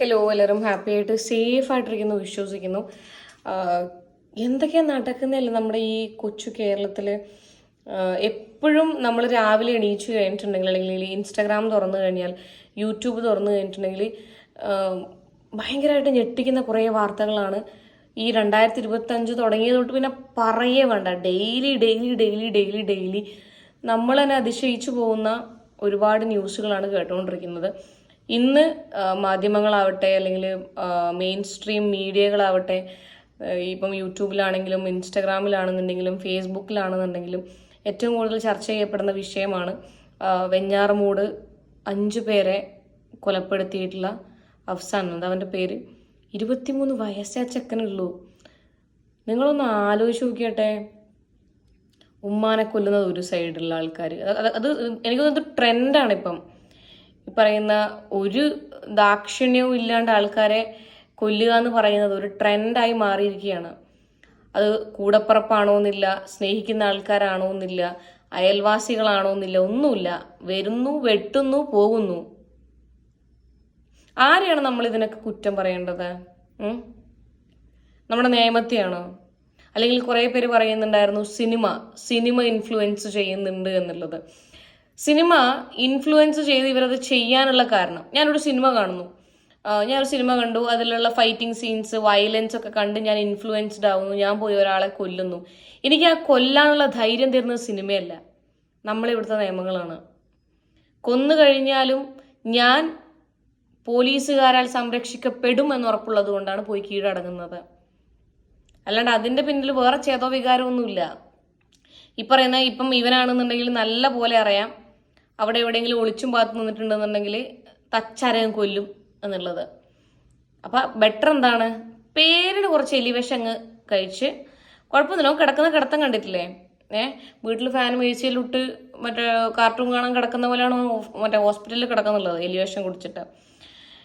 Hello എല്ലാവരും happy ആയിട്ട് safe ആയിട്ടിരിക്കുന്നു വിശ്വസിക്കുന്നു. എന്തൊക്കെയാണ് നടക്കുന്നില്ല നമ്മുടെ ഈ കൊച്ചു കേരളത്തിൽ എപ്പോഴും നമ്മൾ രാവിലെ എണീച്ചു കഴിഞ്ഞിട്ടുണ്ടെങ്കിൽ അല്ലെങ്കിൽ ഇൻസ്റ്റാഗ്രാം തുറന്നു കഴിഞ്ഞാൽ യൂട്യൂബ് തുറന്നു കഴിഞ്ഞിട്ടുണ്ടെങ്കിൽ ഭയങ്കരമായിട്ട് ഞെട്ടിക്കുന്ന കുറേ വാർത്തകളാണ്. ഈ രണ്ടായിരത്തി ഇരുപത്തഞ്ച് തുടങ്ങിയത് തൊട്ട് പിന്നെ പറയേ വേണ്ട. Daily daily daily daily daily നമ്മൾ തന്നെ അതിശയിച്ചു പോകുന്ന ഒരുപാട് ന്യൂസുകളാണ് കേട്ടുകൊണ്ടിരിക്കുന്നത്. ഇന്ന് മാധ്യമങ്ങളാവട്ടെ അല്ലെങ്കിൽ മെയിൻ സ്ട്രീം മീഡിയകളാവട്ടെ ഇപ്പം യൂട്യൂബിലാണെങ്കിലും ഇൻസ്റ്റഗ്രാമിലാണെന്നുണ്ടെങ്കിലും ഫേസ്ബുക്കിലാണെന്നുണ്ടെങ്കിലും ഏറ്റവും കൂടുതൽ ചർച്ച ചെയ്യപ്പെടുന്ന വിഷയമാണ് വെഞ്ഞാറമൂട് അഞ്ചു പേരെ കൊലപ്പെടുത്തിയിട്ടുള്ള അഫ്സാൻ എന്താ അവന്റെ പേര്. ഇരുപത്തിമൂന്ന് വയസ്സേ ചെക്കനുള്ളൂ. നിങ്ങളൊന്ന് ആലോചിച്ച് നോക്കിയട്ടെ. ഉമ്മാനെ കൊല്ലുന്നത് ഒരു സൈഡിലുള്ള ആൾക്കാർ അത് എനിക്ക് തോന്നുന്നത് ട്രെൻഡാണ് ഇപ്പം. പറയുന്ന ഒരു ദാക്ഷിണ്യവും ഇല്ലാണ്ട് ആൾക്കാരെ കൊല്ലുക എന്ന് പറയുന്നത് ഒരു ട്രെൻഡായി മാറിയിരിക്കുകയാണ്. അത് കൂടപ്പറപ്പാണോ എന്നില്ല സ്നേഹിക്കുന്ന ആൾക്കാരാണോ എന്നില്ല അയൽവാസികളാണോ എന്നില്ല ഒന്നുമില്ല. വരുന്നു വെട്ടുന്നു പോകുന്നു. ആരെയാണ് നമ്മൾ ഇതിനൊക്കെ കുറ്റം പറയേണ്ടത്? നമ്മുടെ നിയമത്തെയാണോ അല്ലെങ്കിൽ കുറേ പേര് പറയുന്നുണ്ടായിരുന്നു സിനിമ സിനിമ ഇൻഫ്ലുവൻസ് ചെയ്യുന്നുണ്ട് എന്നുള്ളത്. സിനിമ ഇൻഫ്ലുവൻസ് ചെയ്ത് ഇവരത് ചെയ്യാനുള്ള കാരണം. ഞാനൊരു സിനിമ കാണുന്നു. ഞാനൊരു സിനിമ കണ്ടു. അതിലുള്ള ഫൈറ്റിംഗ് സീൻസ് വയലൻസ് ഒക്കെ കണ്ട് ഞാൻ ഇൻഫ്ലുവൻസ്ഡ് ആവുന്നു. ഞാൻ പോയി ഒരാളെ കൊല്ലുന്നു. എനിക്ക് ആ കൊല്ലാനുള്ള ധൈര്യം തരുന്നത് സിനിമയല്ല. നമ്മളിവിടുത്തെ നിയമങ്ങളാണ്. കൊന്നു കഴിഞ്ഞാലും ഞാൻ പോലീസുകാരാൽ സംരക്ഷിക്കപ്പെടും എന്ന് ഉറപ്പുള്ളത് കൊണ്ടാണ് പോയി കീഴടങ്ങുന്നത്. അല്ലാണ്ട് അതിന്റെ പിന്നിൽ വേറെ ചേതോ വികാരമൊന്നുമില്ല. ഈ പറയുന്ന ഇപ്പം ഇവനാണെന്നുണ്ടെങ്കിൽ നല്ല പോലെ അറിയാം. അവിടെ എവിടെയെങ്കിലും ഒളിച്ചും പാത്ത് നിന്നിട്ടുണ്ടെന്നുണ്ടെങ്കിൽ തച്ചരയും കൊല്ലും എന്നുള്ളത്. അപ്പം ബെറ്റർ എന്താണ്? പേരിന് കുറച്ച് എലിവേഷൻ അങ്ങ് കഴിച്ച് കുഴപ്പമൊന്നുമില്ല. കിടക്കുന്ന കിടത്തം കണ്ടിട്ടില്ലേ? ഏ? വീട്ടിൽ ഫാൻ വീഴ്ചയിലിട്ട് മറ്റേ കാർട്ടൂൺ കാണാൻ കിടക്കുന്ന പോലെയാണ് മറ്റേ ഹോസ്പിറ്റലിൽ കിടക്കുന്നുള്ളത് എലിവേഷൻ കുടിച്ചിട്ട്?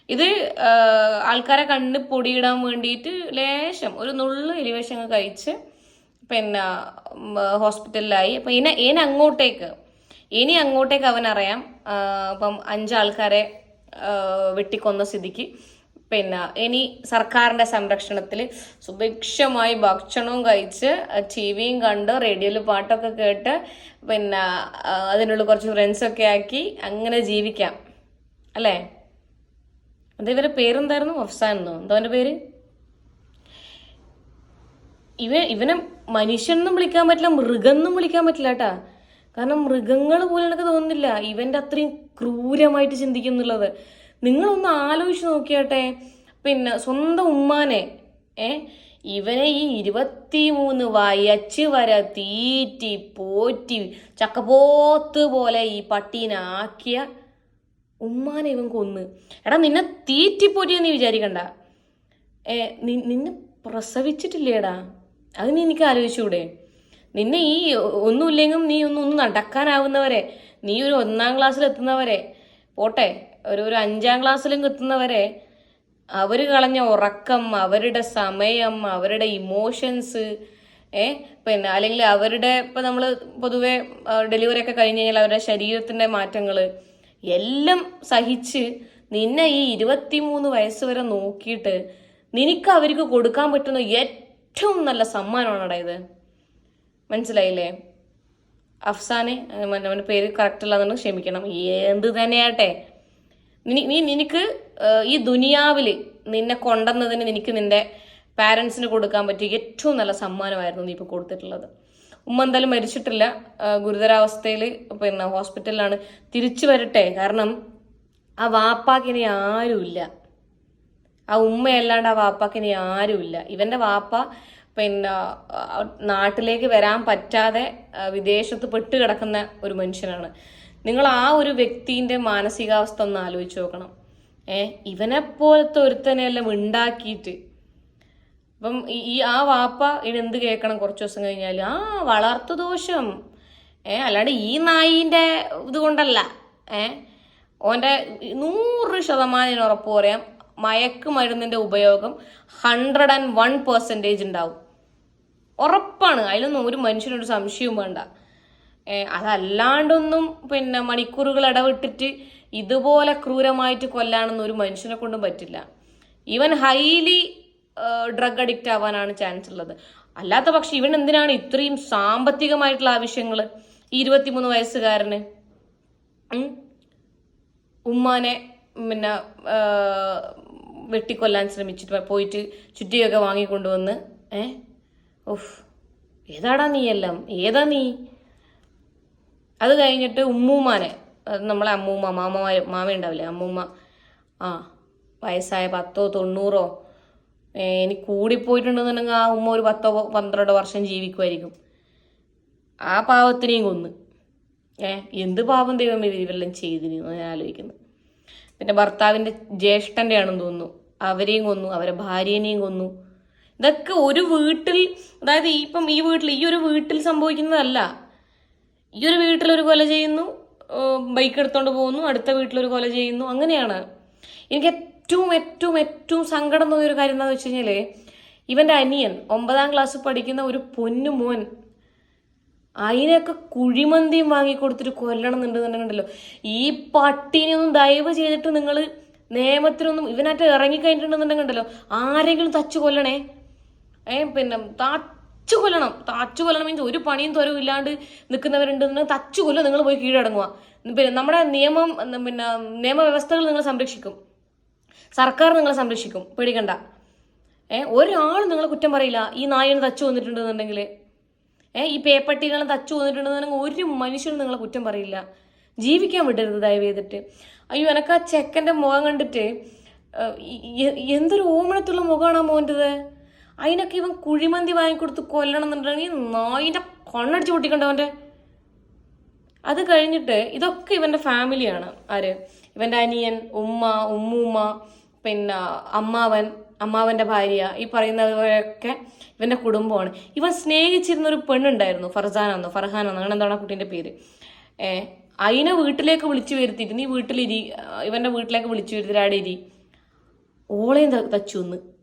ഇത് ആൾക്കാരെ കണ്ണ് പൊടിയിടാൻ വേണ്ടിയിട്ട് ലേശം ഒരു നുള്ള എലിവേഷൻ കഴിച്ച് പിന്നെ ഹോസ്പിറ്റലിലായി അപ്പം ഇനി ഇനി അങ്ങോട്ടേക്ക്. ഇനി അങ്ങോട്ടേക്ക് അവൻ അറിയാം. അപ്പം അഞ്ചാൾക്കാരെ വെട്ടിക്കൊന്ന സ്ഥിതിക്ക്. പിന്നെ ഇനി സർക്കാരിന്റെ സംരക്ഷണത്തിൽ സുഭിക്ഷമായി ഭക്ഷണവും കഴിച്ച് ടി വിയും കണ്ട് റേഡിയോയിൽ പാട്ടൊക്കെ കേട്ട് പിന്നെ അതിനുള്ള കുറച്ച് ഫ്രണ്ട്സൊക്കെ ആക്കി അങ്ങനെ ജീവിക്കാം. അല്ലേ? അത് ഇവരെ പേരെന്തായിരുന്നു? അഫ്സാൻ എന്നോ? എന്തോ അവന്റെ പേര്? ഇവ ഇവനെ മനുഷ്യനെന്നും വിളിക്കാൻ പറ്റില്ല മൃഗമെന്നും വിളിക്കാൻ പറ്റില്ല കേട്ടാ. കാരണം മൃഗങ്ങൾ പോലും എനിക്ക് തോന്നുന്നില്ല. ഇവന്റെ അത്രയും ക്രൂരമായിട്ട് ചിന്തിക്കുന്നുള്ളത് നിങ്ങളൊന്ന് ആലോചിച്ച് നോക്കിയാട്ടെ. പിന്നെ സ്വന്തം ഉമ്മാനെ ഏ? ഇവനെ ഈ ഇരുപത്തി മൂന്ന് വയച്ച് വര തീറ്റി പോറ്റി ചക്കപോത്ത് പോലെ ഈ പട്ടീനാക്കിയ ഉമ്മാനെ ഇവൻ കൊന്ന്. എടാ നിന്നെ തീറ്റിപ്പോറ്റി നീ വിചാരിക്കണ്ട. ഏ നിന്നെ പ്രസവിച്ചിട്ടില്ലേടാ? അത് നീ എനിക്ക് ആലോചിച്ചൂടെ. നിന്നെ ഈ ഒന്നുമില്ലെങ്കിലും നീ ഒന്ന് ഒന്ന് നടക്കാനാവുന്നവരെ നീ ഒരു ഒന്നാം ക്ലാസ്സിൽ എത്തുന്നവരെ പോട്ടെ ഒരു ഒരു അഞ്ചാം ക്ലാസ്സിലും എത്തുന്നവരെ അവർ കളഞ്ഞ ഉറക്കം അവരുടെ സമയം അവരുടെ ഇമോഷൻസ് ഏ പിന്നെ അല്ലെങ്കിൽ അവരുടെ ഇപ്പൊ നമ്മൾ പൊതുവെ ഡെലിവറി ഒക്കെ കഴിഞ്ഞ് കഴിഞ്ഞാൽ അവരുടെ ശരീരത്തിന്റെ മാറ്റങ്ങൾ എല്ലാം സഹിച്ച് നിന്നെ ഈ ഇരുപത്തിമൂന്ന് വയസ്സ് വരെ നോക്കിയിട്ട് നിനക്ക് അവർക്ക് കൊടുക്കാൻ പറ്റുന്ന ഏറ്റവും നല്ല സമ്മാനമാണ് ഇത്. മനസ്സിലായില്ലേ? അഫ്സാനെ അവന്റെ പേര് കറക്റ്റ് അല്ല അല്ലാന്ന് ക്ഷമിക്കണം. എന്ത് തന്നെയാട്ടെ. നീ നിനക്ക് ഈ ദുനിയാവിൽ നിന്നെ കൊണ്ടുവന്നതിന് നിനക്ക് നിന്റെ പാരൻസിന് കൊടുക്കാൻ പറ്റിയ ഏറ്റവും നല്ല സമ്മാനമായിരുന്നു നീ ഇപ്പോൾ കൊടുത്തിട്ടുള്ളത്. ഉമ്മ എന്തായാലും മരിച്ചിട്ടില്ല. ഗുരുതരാവസ്ഥയിൽ പിന്നെ ഹോസ്പിറ്റലിലാണ്. തിരിച്ചു വരട്ടെ. കാരണം ആ വാപ്പാക്കിനി ആരുമില്ല. ആ ഉമ്മയല്ലാണ്ട് ആ വാപ്പാക്കിനി ആരുമില്ല. ഇവന്റെ വാപ്പ പിന്നെ നാട്ടിലേക്ക് വരാൻ പറ്റാതെ വിദേശത്ത് പെട്ട് കിടക്കുന്ന ഒരു മനുഷ്യനാണ്. നിങ്ങൾ ആ ഒരു വ്യക്തിന്റെ മാനസികാവസ്ഥ ഒന്ന് ആലോചിച്ച് നോക്കണം. ഏ ഇവനെ പോലത്തെ ഒരുത്തനെയെല്ലാം ഉണ്ടാക്കിയിട്ട് അപ്പം ഈ- ആ വാപ്പ ഇനി എന്ത് കേൾക്കണം കുറച്ച് ദിവസം കഴിഞ്ഞാൽ ആ വളർത്തു ദോഷം. ഏ അല്ലാണ്ട് ഈ നായിന്റെ ഇതുകൊണ്ടല്ല ഏ ഓന്റെ നൂറ് ശതമാനം ഉറപ്പ് പറയാം മയക്കുമരുന്നിന്റെ ഉപയോഗം ഹൺഡ്രഡ് ആൻഡ് വൺ പെർസെന്റേജ് ഉണ്ടാവും. ഉറപ്പാണ്. അതിലൊന്നും ഒരു മനുഷ്യനൊരു സംശയവും വേണ്ട. അതല്ലാണ്ടൊന്നും പിന്നെ മണിക്കൂറുകൾ ഇടവിട്ടിട്ട് ഇതുപോലെ ക്രൂരമായിട്ട് കൊല്ലാനൊന്നും ഒരു മനുഷ്യനെ കൊണ്ടും പറ്റില്ല. ഇവൻ ഹൈലി ഡ്രഗ് അഡിക്റ്റ് ആവാനാണ് ചാൻസ് ഉള്ളത്. അല്ലാത്ത പക്ഷെ ഇവൻ എന്തിനാണ് ഇത്രയും സാമ്പത്തികമായിട്ടുള്ള ആവശ്യങ്ങൾ ഈ ഇരുപത്തിമൂന്ന് വയസ്സുകാരന്? ഉമ്മാനെ പിന്നെ വെട്ടിക്കൊല്ലാൻ ശ്രമിച്ചിട്ട് പോയിട്ട് ചുറ്റിയൊക്കെ വാങ്ങിക്കൊണ്ടുവന്ന് ഏ ഉഫ് ഏതാടാ എല്ലാം? ഏതാ നീ? അത് കഴിഞ്ഞിട്ട് ഉമ്മൂമാനെ നമ്മളെ അമ്മൂമ്മ മാമമാര് മാമ ഉണ്ടാവില്ലേ അമ്മൂമ്മ? ആ വയസ്സായ പത്തോ തൊണ്ണൂറോ എനിക്ക് കൂടിപ്പോയിട്ടുണ്ടെന്നുണ്ടെങ്കിൽ ആ ഉമ്മ ഒരു പത്തോ പന്ത്രണ്ടോ വർഷം ജീവിക്കുമായിരിക്കും. ആ പാവത്തിനെയും കൊന്ന്. ഏ എന്ത് പാപം ദൈവം ഇവരെല്ലാം ചെയ്തിന് ഞാൻ ആലോചിക്കുന്നു. പിന്നെ ഭർത്താവിന്റെ ജ്യേഷ്ഠന്റെ ആണെന്ന് തോന്നുന്നു. അവരെയും കൊന്നു അവരെ ഭാര്യേനെയും കൊന്നു. ഇതൊക്കെ ഒരു വീട്ടിൽ അതായത് ഇപ്പം ഈ വീട്ടിൽ ഈ ഒരു വീട്ടിൽ സംഭവിക്കുന്നതല്ല. ഈ ഒരു വീട്ടിൽ ഒരു കൊല ചെയ്യുന്നു ബൈക്ക് എടുത്തോണ്ട് പോകുന്നു അടുത്ത വീട്ടിൽ ഒരു കൊല ചെയ്യുന്നു അങ്ങനെയാണ്. എനിക്ക് ഏറ്റവും ഏറ്റവും ഏറ്റവും സങ്കടം തോന്നിയ ഒരു കാര്യം എന്താണെന്ന് വെച്ച് കഴിഞ്ഞാൽ ഇവന്റെ അനിയൻ ഒമ്പതാം ക്ലാസ് പഠിക്കുന്ന ഒരു പൊന്നു മോൻ അതിനെയൊക്കെ കുഴിമന്തിയും വാങ്ങി കൊടുത്തിട്ട് കൊല്ലണം എന്നുണ്ടെന്നുണ്ടെങ്കിലോ ഈ പട്ടിനെയൊന്നും ദയവ് ചെയ്തിട്ട് നിങ്ങൾ നിയമത്തിനൊന്നും ഇവനായിട്ട് ഇറങ്ങിക്കഴിഞ്ഞിട്ടുണ്ടെന്നുണ്ടെങ്കിലോ ആരെങ്കിലും തച്ചു കൊല്ലണേ? ഏ പിന്നെ താച്ചു കൊല്ലണം താച്ചു കൊല്ലണം മീൻസ് ഒരു പണിയും തൊരവും ഇല്ലാണ്ട് നിൽക്കുന്നവരുണ്ട് തച്ചു കൊല്ലം നിങ്ങൾ പോയി കീഴടങ്ങുക. പിന്നെ നമ്മുടെ നിയമം പിന്നെ നിയമവ്യവസ്ഥകൾ നിങ്ങൾ സംരക്ഷിക്കും. സർക്കാർ നിങ്ങളെ സംരക്ഷിക്കും. പേടിക്കണ്ട. ഏ ഒരാളും നിങ്ങളെ കുറ്റം പറയില്ല. ഈ നായന് തച്ചു വന്നിട്ടുണ്ടെന്നുണ്ടെങ്കിൽ. ഏ ഈ പേപ്പട്ടികളെ തച്ചു വന്നിട്ടുണ്ടെന്നുണ്ടെങ്കിൽ ഒരു മനുഷ്യനും നിങ്ങളെ കുറ്റം പറയില്ല. ജീവിക്കാൻ വിടരുത് ദയവ് ചെയ്തിട്ട്. അയ്യോ എനക്ക് ആ ചെക്കന്റെ മുഖം കണ്ടിട്ട് എന്തൊരു ഓമനത്തുള്ള മുഖമാണ് ആ മോന്റെത്? അതിനൊക്കെ ഇവൻ കുഴിമന്തി വാങ്ങിക്കൊടുത്ത് കൊല്ലണം എന്നുണ്ടെങ്കിൽ നായിന്റെ കണ്ണടിച്ച് പൊട്ടിക്കണ്ടവന്റെ അത് കഴിഞ്ഞിട്ട് ഇതൊക്കെ ഇവന്റെ ഫാമിലിയാണ് ആര്? ഇവന്റെ അനിയൻ ഉമ്മ ഉമ്മൂമ്മ പിന്നെ അമ്മാവൻ അമ്മാവന്റെ ഭാര്യ ഈ പറയുന്നവരൊക്കെ ഇവന്റെ കുടുംബമാണ്. ഇവൻ സ്നേഹിച്ചിരുന്ന ഒരു പെണ്ണുണ്ടായിരുന്നു ഫർസാന എന്നോ ഫർഹാൻ എന്നോ അങ്ങനെ എന്താണ് ആ കുട്ടീന്റെ പേര്. ഏ അതിനെ വീട്ടിലേക്ക് വിളിച്ചു വരുത്തിയിട്ട് നീ വീട്ടിലിരി ഇവന്റെ വീട്ടിലേക്ക് വിളിച്ചു വരുത്തിയിട്ട് ആടെ ഇരി. ഓളയും തച്ചു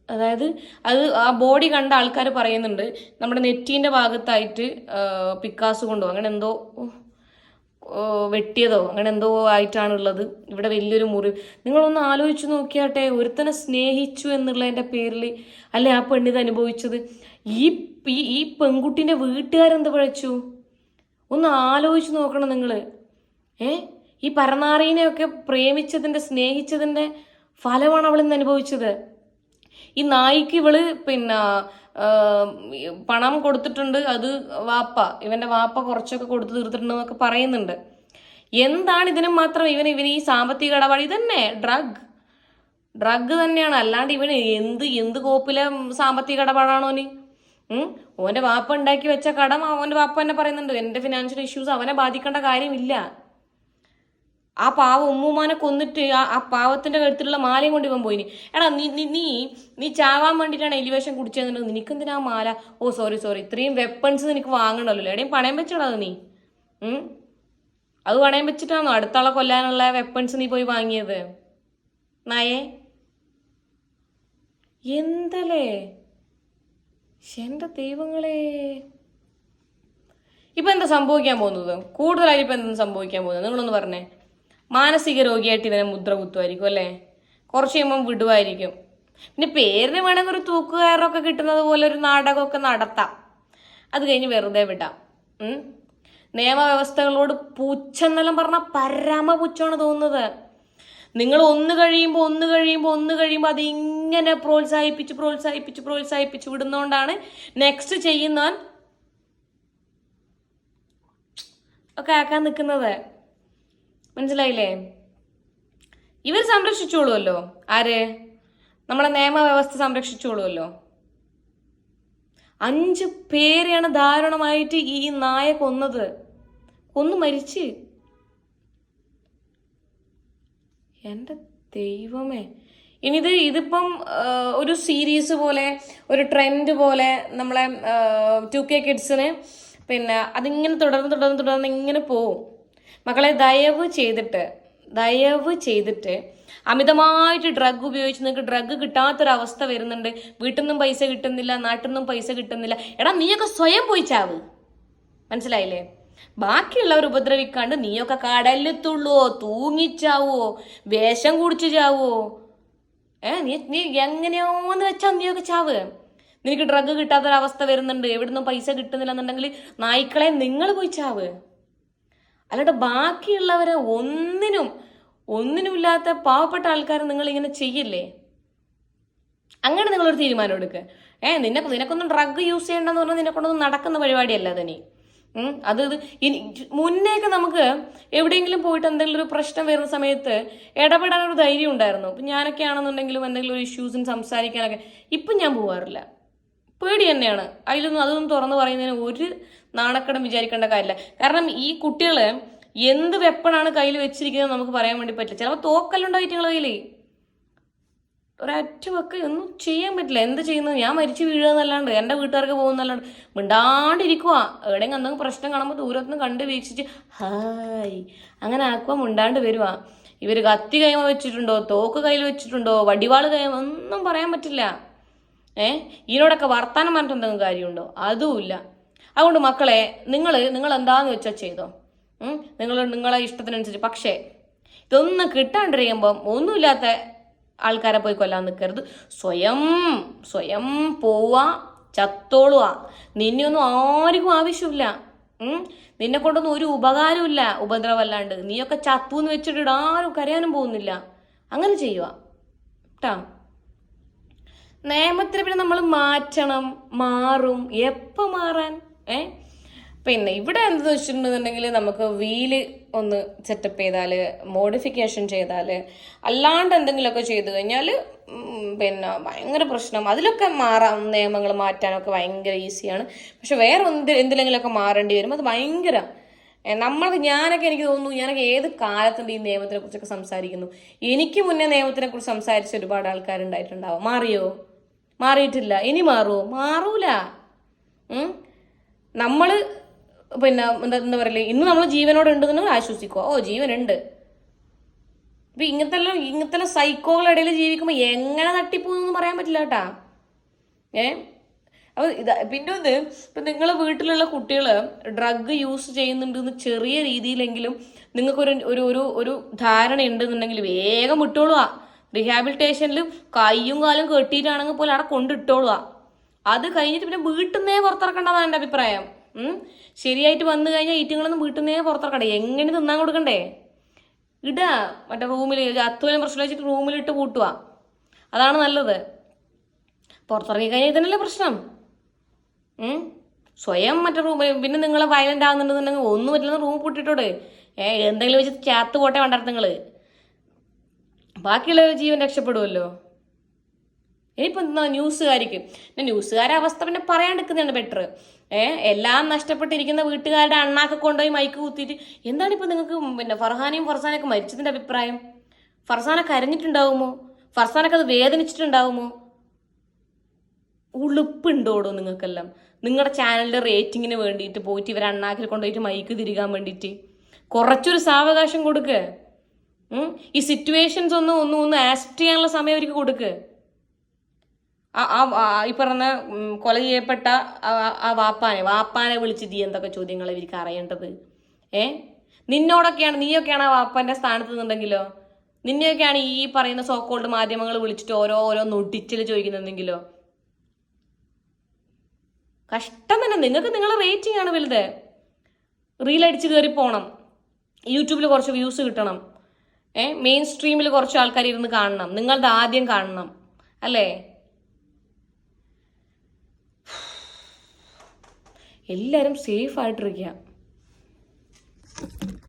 അതായത് അത് ആ ബോഡി കണ്ട ആൾക്കാർ പറയുന്നുണ്ട് നമ്മുടെ നെറ്റീന്റെ ഭാഗത്തായിട്ട് പിക്കാസ് കൊണ്ടോ അങ്ങനെ എന്തോ വെട്ടിയതോ അങ്ങനെ എന്തോ ആയിട്ടാണുള്ളത്. ഇവിടെ വലിയൊരു മുറി. നിങ്ങളൊന്ന് ആലോചിച്ച് നോക്കിയാട്ടെ ഒരുത്തനെ സ്നേഹിച്ചു എന്നുള്ളതിന്റെ പേരിൽ അല്ലെ ആ പെണ്ണിത് അനുഭവിച്ചത്? ഈ ഈ- പെൺകുട്ടീന്റെ വീട്ടുകാരെന്ത് പഴച്ചു? ഒന്ന് ആലോചിച്ച് നോക്കണം നിങ്ങൾ ഏ? ഈ പരനാറീനെയൊക്കെ പ്രേമിച്ചതിന്റെ സ്നേഹിച്ചതിന്റെ ഫലമാണ് അവളിന്ന് അനുഭവിച്ചത്. ഈ നായിക്ക് ഇവൾ പിന്നെ പണം കൊടുത്തിട്ടുണ്ട് അത് വാപ്പ ഇവന്റെ വാപ്പ കുറച്ചൊക്കെ കൊടുത്തു തീർത്തിട്ടുണ്ടെന്നൊക്കെ പറയുന്നുണ്ട്. എന്താണ് ഇതിനും മാത്രം ഇവൻ ഇവന് ഈ സാമ്പത്തിക ഇടപാട്? ഇതന്നെ ഡ്രഗ്. ഡ്രഗ് തന്നെയാണ്. അല്ലാണ്ട് ഇവന് എന്ത് എന്ത് കോപ്പിലെ സാമ്പത്തിക ഇടപാടാണോ നീ ഉം? ഓന്റെ വാപ്പ ഉണ്ടാക്കി വെച്ച കടം ഓന്റെ വാപ്പ തന്നെ പറയുന്നുണ്ട്. എന്റെ ഫിനാൻഷ്യൽ ഇഷ്യൂസ് അവനെ ബാധിക്കേണ്ട കാര്യമില്ല. ആ പാവ ഉമ്മുമാനെ കൊന്നിട്ട് ആ ആ പാവത്തിന്റെ കഴുത്തിലുള്ള മാലയും കൊണ്ട് ഇവൻ പോയിന്. എടാ നീ നീ നീ ചാവാൻ വേണ്ടിയിട്ടാണ് എലിവേഷൻ നിനക്കെന്തിനാ ആ മാല? ഓ സോറി സോറി ഇത്രയും വെപ്പൺസ് നിനക്ക് വാങ്ങണമല്ലോ. എവിടെയും പണയം വെച്ചടാ നീ. അത് പണയം വെച്ചിട്ടാണോ അടുത്താളെ കൊല്ലാനുള്ള വെപ്പൺസ് നീ പോയി വാങ്ങിയത്? നായേ. എന്തല്ലേ എന്റെ ദൈവങ്ങളെ. ഇപ്പൊ എന്താ സംഭവിക്കാൻ പോകുന്നത്? കൂടുതലായി ഇപ്പൊ എന്താ സംഭവിക്കാൻ പോകുന്നത്? നിങ്ങളൊന്ന് പറഞ്ഞേ. മാനസിക രോഗിയായിട്ട് ഇവനെ മുദ്ര കുത്തുമായിരിക്കും അല്ലേ? കുറച്ച് കഴിയുമ്പം വിടുമായിരിക്കും. പിന്നെ പേരിന് വേണമെങ്കിൽ ഒരു തൂക്കുകയറൊക്കെ കിട്ടുന്നത് പോലെ ഒരു നാടകമൊക്കെ നടത്താം. അത് കഴിഞ്ഞ് വെറുതെ വിടാം. നിയമവ്യവസ്ഥകളോട് പുച്ഛെന്നെല്ലാം പറഞ്ഞാൽ പരമ പുച്ഛമാണ് തോന്നുന്നത്. നിങ്ങൾ ഒന്ന് കഴിയുമ്പോൾ ഒന്ന് കഴിയുമ്പോൾ ഒന്ന് കഴിയുമ്പോൾ അതിങ്ങനെ പ്രോത്സാഹിപ്പിച്ച് പ്രോത്സാഹിപ്പിച്ച് പ്രോത്സാഹിപ്പിച്ച് വിടുന്നതുകൊണ്ടാണ് നെക്സ്റ്റ് ചെയ്യുന്നവൻ ഒക്കെ ആക്കാൻ നിൽക്കുന്നത് മനസ്സിലായില്ലേ? ഇവർ സംരക്ഷിച്ചോളുമല്ലോ ആര്? നമ്മളെ നിയമവ്യവസ്ഥ സംരക്ഷിച്ചോളുമല്ലോ അഞ്ച് പേരെയാണ് ദാരുണമായിട്ട് ഈ നായ കൊന്നത്. കൊന്നു മരിച്ച്. എന്റെ ദൈവമേ. ഇനിഇത് ഇതിപ്പം ഒരു സീരീസ് പോലെ ഒരു ട്രെൻഡ് പോലെ നമ്മളെ ടു കെ കിഡ്സിന് പിന്നെ അതിങ്ങനെ തുടർന്ന് തുടർന്ന് തുടർന്ന് ഇങ്ങനെ പോവും. മക്കളെ ദയവ് ചെയ്തിട്ട് ദയവ് ചെയ്തിട്ട് അമിതമായിട്ട് ഡ്രഗ് ഉപയോഗിച്ച് നിങ്ങൾക്ക് ഡ്രഗ് കിട്ടാത്തൊരവസ്ഥ വരുന്നുണ്ട്. വീട്ടിൽ നിന്നും പൈസ കിട്ടുന്നില്ല നാട്ടിൽ നിന്നും പൈസ കിട്ടുന്നില്ല. എടാ നീയൊക്കെ സ്വയം പോയി ചാവ്. മനസ്സിലായില്ലേ? ബാക്കിയുള്ളവർ ഉപദ്രവിക്കാണ്ട് നീയൊക്കെ കടലെത്തുള്ളോ തൂങ്ങിച്ചാവോ വേഷം കുടിച്ചു ചാവോ ഏ നീ നീ എങ്ങനെയോന്ന് വെച്ചാ നീയൊക്കെ ചാവ്? നിനക്ക് ഡ്രഗ് കിട്ടാത്തൊരവസ്ഥ വരുന്നുണ്ട്. എവിടുന്നും പൈസ കിട്ടുന്നില്ല എന്നുണ്ടെങ്കിൽ നായ്ക്കളെ നിങ്ങൾ പോയി ചാവ്. അല്ലാണ്ട് ബാക്കിയുള്ളവരെ ഒന്നിനും ഒന്നിനുമില്ലാത്ത പാവപ്പെട്ട ആൾക്കാരെ നിങ്ങൾ ഇങ്ങനെ ചെയ്യില്ലേ? അങ്ങനെ നിങ്ങളൊരു തീരുമാനം എടുക്കുക ഏ നിന്നെ നിനക്കൊന്നും ഡ്രഗ് യൂസ് ചെയ്യണ്ടെന്ന് പറഞ്ഞാൽ നിനക്കൊണ്ടൊന്നും നടക്കുന്ന പരിപാടിയല്ല അതിനി അത് ഇത് മുന്നേക്ക് നമുക്ക് എവിടെയെങ്കിലും പോയിട്ട് എന്തെങ്കിലും ഒരു പ്രശ്നം വരുന്ന സമയത്ത് ഇടപെടാൻ ഒരു ധൈര്യം ഉണ്ടായിരുന്നു. ഇപ്പം ഞാനൊക്കെ ആണെന്നുണ്ടെങ്കിലും എന്തെങ്കിലും ഒരു ഇഷ്യൂസിന് സംസാരിക്കാനൊക്കെ ഇപ്പം ഞാൻ പോവാറില്ല. പേടി തന്നെയാണ്. അതിലൊന്നും അതൊന്നും തുറന്നു പറയുന്നതിന് ഒരു നാണക്കടം വിചാരിക്കേണ്ട കാര്യമില്ല. കാരണം ഈ കുട്ടികൾ എന്ത് വെപ്പണാണ് കയ്യിൽ വെച്ചിരിക്കുന്നത് നമുക്ക് പറയാൻ വേണ്ടി പറ്റില്ല. ചിലപ്പോൾ തോക്കല്ലുണ്ടായിട്ട് നിങ്ങളെ കയ്യിൽ ഒരൊറ്റ വെക്ക് ഒന്നും ചെയ്യാൻ പറ്റില്ല. എന്ത് ചെയ്യുന്നത് ഞാൻ മരിച്ചു വീഴുക എന്നല്ലാണ്ട് എന്റെ വീട്ടുകാർക്ക് പോകുന്നല്ലാണ്ട്. മിണ്ടാണ്ടിരിക്കുക എവിടെയെങ്കിലും എന്തെങ്കിലും പ്രശ്നം കാണുമ്പോൾ ദൂരത്തുനിന്ന് കണ്ട് വീക്ഷിച്ച് ഹായ്. അങ്ങനെ ആക്കുക മിണ്ടാണ്ട് വരിക ഇവർ കത്തി കൈമ വെച്ചിട്ടുണ്ടോ? തോക്ക് കയ്യിൽ വെച്ചിട്ടുണ്ടോ? വടിവാൾ കൈമ ഒന്നും പറയാൻ പറ്റില്ല. ഏഹ് ഇതിനോടൊക്കെ വർത്താനം പറഞ്ഞിട്ട് എന്തെങ്കിലും കാര്യമുണ്ടോ? അതുമില്ല. അതുകൊണ്ട് മക്കളെ നിങ്ങൾ നിങ്ങൾ എന്താന്ന് വെച്ചാൽ ചെയ്തോ നിങ്ങൾ നിങ്ങളെ ഇഷ്ടത്തിനനുസരിച്ച്. പക്ഷേ ഇതൊന്നും കിട്ടാണ്ടിരിക്കുമ്പം ഒന്നുമില്ലാത്ത ആൾക്കാരെ പോയി കൊല്ലാൻ നിൽക്കരുത് സ്വയം സ്വയം പോവാ ചത്തോളുക നിന്നെയൊന്നും ആർക്കും ആവശ്യമില്ല? നിന്നെ കൊണ്ടൊന്നും ഒരു ഉപകാരമില്ല ഉപദ്രവമല്ലാണ്ട് നീയൊക്കെ ചത്തു എന്ന് വെച്ചിട്ട് ആരും കരയാനും പോകുന്നില്ല. അങ്ങനെ ചെയ്യുക കേട്ടാ നിയമത്തിന് പിന്നെ നമ്മൾ മാറ്റണം മാറും. എപ്പോൾ മാറാൻ? ഏ? പിന്നെ ഇവിടെ എന്ത് വെച്ചിട്ടുണ്ടെന്നുണ്ടെങ്കിൽ നമുക്ക് വീൽ ഒന്ന് സെറ്റപ്പ് ചെയ്താൽ മോഡിഫിക്കേഷൻ ചെയ്താൽ അല്ലാണ്ട് എന്തെങ്കിലുമൊക്കെ ചെയ്തു കഴിഞ്ഞാൽ പിന്നെ ഭയങ്കര പ്രശ്നം. അതിലൊക്കെ മാറാം നിയമങ്ങൾ മാറ്റാനൊക്കെ ഭയങ്കര ഈസിയാണ്. പക്ഷെ വേറെ എന്ത് എന്തിലെങ്കിലുമൊക്കെ മാറേണ്ടി വരും അത് ഭയങ്കര. നമ്മൾക്ക് നമ്മൾ ഞാനൊക്കെ എനിക്ക് തോന്നുന്നു ഞാനൊക്കെ ഏത് കാലത്തുണ്ട് ഈ നിയമത്തിനെ കുറിച്ചൊക്കെ സംസാരിക്കുന്നു. എനിക്ക് മുന്നേ നിയമത്തിനെ കുറിച്ച് സംസാരിച്ച ഒരുപാട് ആൾക്കാരുണ്ടായിട്ടുണ്ടാവും. മാറിയോ? മാറിയിട്ടില്ല. ഇനി മാറുമോ മാറൂല. ഉം? നമ്മൾ പിന്നെ എന്താ എന്താ പറയല്ലേ ഇന്ന് നമ്മൾ ജീവനോട് ഉണ്ട് എന്ന് ആശ്വസിക്കുക ഓ ജീവനുണ്ട്. ഇപ്പൊ ഇങ്ങനത്തെ ഇങ്ങനത്തെ സൈക്കോകളുടെ ഇടയിൽ ജീവിക്കുമ്പോൾ എങ്ങനെ തട്ടിപ്പോകുന്നു പറയാൻ പറ്റില്ല കേട്ടാ. ഏ? അപ്പൊ ഇതാ പിന്നെ ഒന്ന് ഇപ്പൊ നിങ്ങളെ വീട്ടിലുള്ള കുട്ടികൾ ഡ്രഗ് യൂസ് ചെയ്യുന്നുണ്ടെന്ന് ചെറിയ രീതിയിലെങ്കിലും നിങ്ങൾക്കൊരു ഒരു ഒരു ഒരു ധാരണ ഉണ്ടെന്നുണ്ടെങ്കിൽ വേഗം വിട്ടോളുക റീഹാബിലിറ്റേഷനിൽ കൈയും കാലും കെട്ടിയിട്ടാണെങ്കിൽ പോലും അവിടെ കൊണ്ടിട്ടോളുക അത് കഴിഞ്ഞിട്ട് പിന്നെ വീട്ടിൽ നിന്നേ പുറത്തിറക്കേണ്ടതാണ് എന്റെ അഭിപ്രായം. ശരിയായിട്ട് വന്നു കഴിഞ്ഞാൽ ഈറ്റുങ്ങളൊന്നും വീട്ടിൽ നിന്നേ പുറത്തിറക്കണ്ടേ. എങ്ങനെ തിന്നാൻ കൊടുക്കണ്ടേ? ഇടുക മറ്റേ റൂമിൽ അത്തുവലും പ്രശ്നം വെച്ചിട്ട് റൂമിലിട്ട് പൂട്ടുക അതാണ് നല്ലത്. പുറത്തിറങ്ങി കഴിഞ്ഞാൽ ഇതന്നല്ലേ പ്രശ്നം. സ്വയം മറ്റേ റൂമിൽ പിന്നെ നിങ്ങൾ വയലന്റ് ആകുന്നുണ്ടെന്നുണ്ടെങ്കിൽ ഒന്നും പറ്റില്ലെന്ന് റൂം പൂട്ടിട്ടോട്. ഏ എന്തെങ്കിലും വെച്ച് ചാത്ത് പോട്ടെ വേണ്ടായിരുന്നു നിങ്ങൾ ബാക്കിയുള്ള ജീവൻ രക്ഷപ്പെടുമല്ലോ ഇനിയിപ്പോൾ എന്താ ന്യൂസുകാർക്ക് പിന്നെ ന്യൂസുകാരെ അവസ്ഥ പിന്നെ പറയാണ്ടിരിക്കുന്നതാണ് ബെറ്റർ ഏഹ് എല്ലാം നഷ്ടപ്പെട്ടിരിക്കുന്ന വീട്ടുകാരുടെ അണ്ണാക്കെ കൊണ്ടുപോയി മൈക്ക് കുത്തിയിട്ട് എന്താണ് ഇപ്പോൾ നിങ്ങൾക്ക് പിന്നെ ഫർഹാനെയും ഫർസാനൊക്കെ മരിച്ചതിന്റെ അഭിപ്രായം? ഫർസാന കരഞ്ഞിട്ടുണ്ടാവുമോ? ഫർസാനൊക്കെ അത് വേദനിച്ചിട്ടുണ്ടാവുമോ? ഉളുപ്പുണ്ടോടോ നിങ്ങൾക്കെല്ലാം? നിങ്ങളുടെ ചാനലിന്റെ റേറ്റിങ്ങിന് വേണ്ടിയിട്ട് പോയിട്ട് ഇവർ അണ്ണാക്കിൽ കൊണ്ടുപോയിട്ട് മൈക്ക് തിരികാൻ വേണ്ടിയിട്ട്. കുറച്ചൊരു സാവകാശം കൊടുക്കുക ഈ സിറ്റുവേഷൻസ് ഒന്നും ഒന്നും ഒന്ന് ആക്സെപ്റ്റ് ചെയ്യാനുള്ള സമയം അവർക്ക് കൊടുക്ക്. ആ- ഈ പറഞ്ഞ കൊല ചെയ്യപ്പെട്ട ആ- വാപ്പാനെ വാപ്പാനെ വിളിച്ചിട്ട് എന്തൊക്കെ ചോദ്യങ്ങൾ ഇവർക്ക് അറിയേണ്ടത്? ഏ? നിന്നോടൊക്കെയാണ് നീയൊക്കെയാണ് ആ വാപ്പാന്റെ സ്ഥാനത്ത് നിന്നുണ്ടെങ്കിലോ? നിന്നെയൊക്കെയാണ് ഈ പറയുന്ന സോക്കോൾഡ് മാധ്യമങ്ങൾ വിളിച്ചിട്ട് ഓരോ ഓരോ നൊട്ടിച്ചിൽ ചോദിക്കുന്നുണ്ടെങ്കിലോ കഷ്ടം തന്നെ. നിങ്ങൾക്ക് നിങ്ങളെ റേറ്റിംഗ് ആണ് വലുത്. റീൽ അടിച്ച് കയറി പോകണം യൂട്യൂബിൽ കുറച്ച് വ്യൂസ് കിട്ടണം. ഏഹ് മെയിൻ സ്ട്രീമിൽ കുറച്ച് ആൾക്കാർ ഇരുന്ന് കാണണം. നിങ്ങളത് ആദ്യം കാണണം. അല്ലേ? എല്ലാവരും സേഫ് ആയിട്ടിരിക്കുക